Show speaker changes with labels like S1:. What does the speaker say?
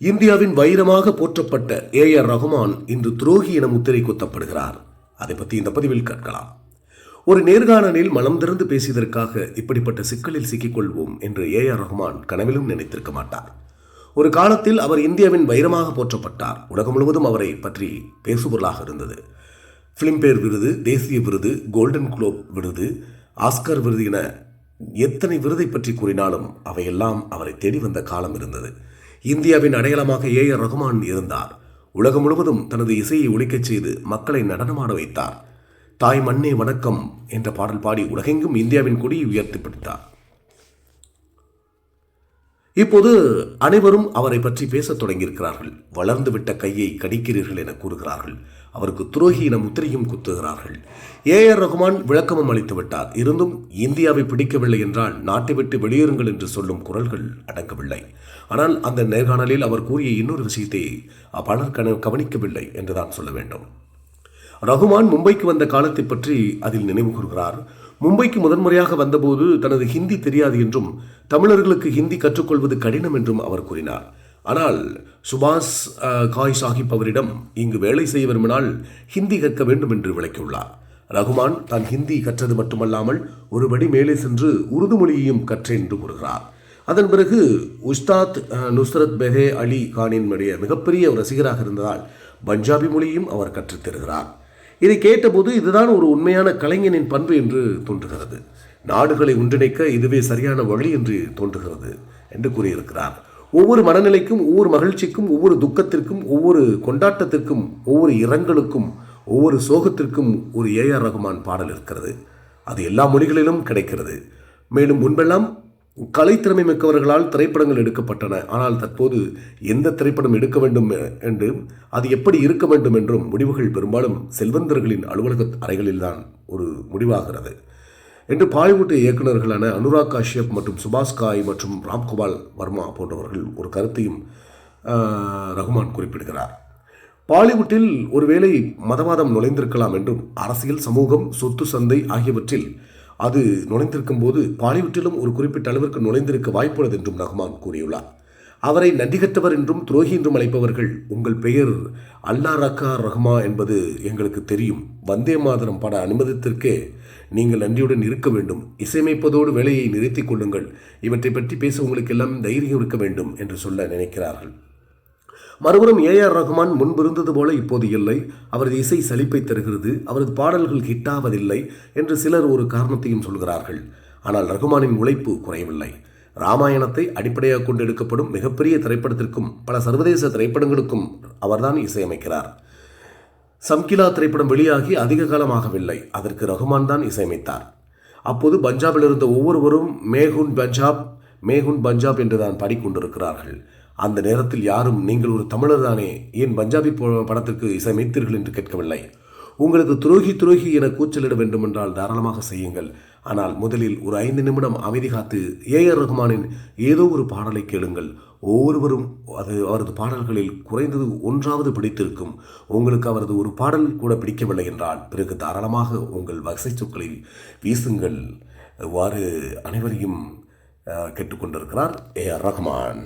S1: இந்தியாவின் வைரமாக போற்றப்பட்ட A R Rahman இன்று துரோகி என முத்திரை குத்தப்படுகிறார். அதை பற்றி இந்த பதிவில் கேட்கலாம். ஒரு நேர்காணலில் மனம் திறந்து பேசியதற்காக இப்படிப்பட்ட சிக்கலில் சிக்கிக்கொள்வோம் என்று ஏ ஆர் ரகுமான் கனவிலும் நினைத்திருக்க மாட்டார். ஒரு காலத்தில் அவர் இந்தியாவின் வைரமாக போற்றப்பட்டார். உலகம் முழுவதும் அவரை பற்றி பேசுபொருளாக இருந்தது. பிலிம்பேர் விருது தேசிய விருது கோல்டன் குளோப் விருது ஆஸ்கர் விருது என எத்தனை விருதை பற்றி கூறினாலும் அவையெல்லாம் அவரை தேடி வந்த காலம் இருந்தது. இந்தியாவின் அடையாளமாக ஏ ஆர் ரகுமான் இருந்தார். உலகம் முழுவதும் தனது இசையை ஒழிக்கச் செய்து மக்களை நடனமாட வைத்தார். தாய் மண்ணே வணக்கம் என்ற பாடல் பாடி உலகெங்கும் இந்தியாவின் கொடியை உயர்த்தி பிடித்தார். இப்போது அனைவரும் அவரை பற்றி பேசத் தொடங்கியிருக்கிறார்கள். வளர்ந்து விட்ட கையை கடிக்கிறீர்கள் என கூறுகிறார்கள். அவருக்கு துரோகி என முத்திரையும் குத்துகிறார்கள். ஏ ஆர் ரகுமான் விளக்கமும் அளித்து விட்டார் இருந்தும் இந்தியாவை பிடிக்கவில்லை என்றால் நாட்டை விட்டு வெளியேறுங்கள் என்று சொல்லும் குரல்கள் அடங்கவில்லை. ஆனால் அந்த நேர்காணலில் அவர் கூறிய இன்னொரு விஷயத்தை பலர் கன கவனிக்கவில்லை என்றுதான் சொல்ல வேண்டும். ரகுமான் மும்பைக்கு வந்த காலத்தை பற்றி அதில் நினைவு கூறுகிறார் மும்பைக்கு முதன்முறையாக வந்தபோது தனது ஹிந்தி தெரியாது என்றும் தமிழர்களுக்கு ஹிந்தி கற்றுக்கொள்வது கடினம் என்றும் அவர் கூறினார். ஆனால் சுபாஷ் காய் சாஹிப் அவரிடம் இங்கு வேலை செய்ய விரும்பினால் ஹிந்தி கற்க வேண்டும் என்று விளக்கியுள்ளார். ரகுமான் தான் ஹிந்தி கற்றது மட்டுமல்லாமல் ஒருபடி மேலே சென்று உருது மொழியையும் கற்றேன் என்று கூறுகிறார். அதன் பிறகு உஸ்தாத் நுஸ்ரத் பெஹே அலி கானின்டைய மிகப்பெரிய ரசிகராக இருந்ததால் பஞ்சாபி மொழியும் அவர் கற்றுத்தருகிறார் இதை கேட்டபோது இதுதான் ஒரு உண்மையான கலைஞனின் பண்பு என்று தோன்றுகிறது. நாடுகளை ஒன்றிணைக்க இதுவே சரியான வழி என்று தோன்றுகிறது என்று கூறியிருக்கிறார். ஒவ்வொரு மனநிலைக்கும் ஒவ்வொரு மகிழ்ச்சிக்கும் ஒவ்வொரு துக்கத்திற்கும் ஒவ்வொரு கொண்டாட்டத்திற்கும் ஒவ்வொரு இரங்கலுக்கும் ஒவ்வொரு சோகத்திற்கும் ஒரு ஏஆர் ரகுமான் பாடல் இருக்கிறது. அது எல்லா மொழிகளிலும் கிடைக்கிறது. மேலும் முன்பெல்லாம் கலைத்திறமை மிக்கவர்களால் திரைப்படங்கள் எடுக்கப்பட்டன. ஆனால் தற்போது எந்த திரைப்படம் எடுக்க வேண்டும் என்று அது எப்படி இருக்க வேண்டும் என்றும் முடிவுகள் பெரும்பாலும் செல்வந்தர்களின் அலுவலக அறைகளில்தான் ஒரு முடிவாகிறது. என்று பாலிவுட் இயக்குநர்களான அனுராக் காஷ்யப் மற்றும் சுபாஷ் காய் மற்றும் ராம்கோபால் வர்மா போன்றவர்கள் ஒரு கருத்தையும் ரகுமான் குறிப்பிடுகிறார். பாலிவுட்டில் ஒருவேளை மதவாதம் நுழைந்திருக்கலாம் என்றும் அரசியல் சமூகம் சொத்து சந்தை ஆகியவற்றில் அது நுழைந்திருக்கும் போது பாலிவுட்டிலும் ஒரு குறிப்பிட்ட அளவிற்கு நுழைந்திருக்க வாய்ப்புள்ளது என்றும் ரகுமான் கூறியுள்ளார். அவரை நன்றிகற்றவர் என்றும் துரோகி என்றும் அழைப்பவர்கள் உங்கள் பெயர் அல்லா ரக்கா ரஹ்மா என்பது எங்களுக்கு தெரியும். வந்தே மாதரம். பட அனுமதித்திற்கே நீங்கள் நன்றியுடன் இருக்க வேண்டும். இசையமைப்பதோடு வேலையை நிறுத்திக் கொள்ளுங்கள். இவற்றை பற்றி பேச உங்களுக்கு எல்லாம் தைரியம் இருக்க வேண்டும் என்று சொல்ல நினைக்கிறார்கள். மறுபுறம் ஏஆர் ரஹ்மான் முன்பிருந்தது போல இப்போது இல்லை. அவரது இசை சலிப்பை தருகிறது. அவரது பாடல்கள் ஹிட்டாவதில்லை என்று சிலர் ஒரு காரணத்தையும் சொல்கிறார்கள். ஆனால் ரகுமானின் உழைப்பு குறையவில்லை. ராமாயணத்தை அடிப்படையாக கொண்டு எடுக்கப்படும் மிகப்பெரிய திரைப்படத்திற்கும் பல சர்வதேச திரைப்படங்களுக்கும் அவர்தான் இசையமைக்கிறார். சம்கிலா திரைப்படம் வெளியாகி அதிக காலமாகவில்லை. அதற்கு ரகுமான் தான் இசையமைத்தார். அப்போது பஞ்சாபில் இருந்த ஒவ்வொருவரும் மேகுன் பஞ்சாப் மேகுன் பஞ்சாப் என்று தான் பாடிக்கொண்டிருக்கிறார்கள். அந்த நேரத்தில் யாரும் நீங்கள் ஒரு தமிழர் தானே ஏன் பஞ்சாபி படத்திற்கு இசையமைத்தீர்கள்? என்று கேட்கவில்லை. உங்களுக்கு துரோகி துரோகி என கூச்சலிட வேண்டுமென்றால் தாராளமாக செய்யுங்கள். ஆனால் முதலில் ஒரு ஐந்து நிமிடம் அமைதி காத்து ஏஆர் ரஹ்மானின் ஏதோ ஒரு பாடலை கேளுங்கள். ஒவ்வொருவரும் அது அவரது பாடல்களில் குறைந்தது ஒன்றாவது பிடித்திருக்கும். உங்களுக்கு அவரது ஒரு பாடல் கூட பிடிக்கவில்லை என்றால் பிறகு தாராளமாக உங்கள் வசை சொற்களை வீசுங்கள். இவ்வாறு அனைவரையும் கேட்டுக்கொண்டிருக்கிறார் கேட்டுக்கொண்டிருக்கிறார் ஏஆர் ரஹ்மான்